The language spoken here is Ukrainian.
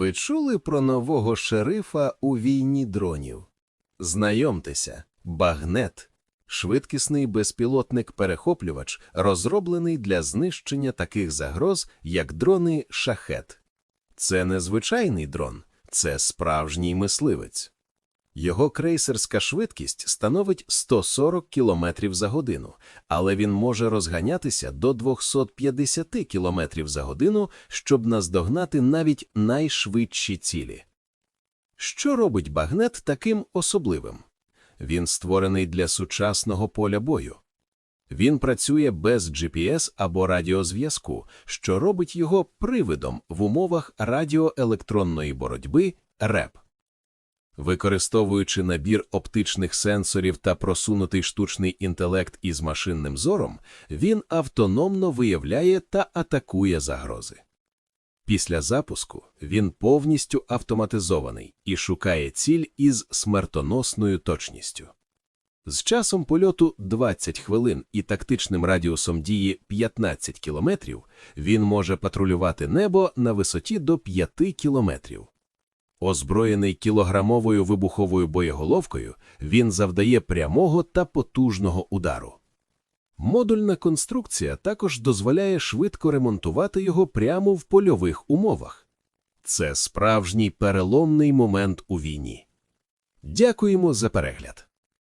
Ви чули про нового шерифа у війні дронів? Знайомтеся, Багнет швидкісний безпілотник-перехоплювач, розроблений для знищення таких загроз, як дрони шахет. Це не звичайний дрон, це справжній мисливець. Його крейсерська швидкість становить 140 км за годину, але він може розганятися до 250 км за годину, щоб наздогнати навіть найшвидші цілі. Що робить багнет таким особливим? Він створений для сучасного поля бою. Він працює без GPS або радіозв'язку, що робить його привидом в умовах радіоелектронної боротьби РЕП. Використовуючи набір оптичних сенсорів та просунутий штучний інтелект із машинним зором, він автономно виявляє та атакує загрози. Після запуску він повністю автоматизований і шукає ціль із смертоносною точністю. З часом польоту 20 хвилин і тактичним радіусом дії 15 кілометрів він може патрулювати небо на висоті до 5 кілометрів. Озброєний кілограмовою вибуховою боєголовкою, він завдає прямого та потужного удару. Модульна конструкція також дозволяє швидко ремонтувати його прямо в польових умовах. Це справжній переломний момент у війні. Дякуємо за перегляд.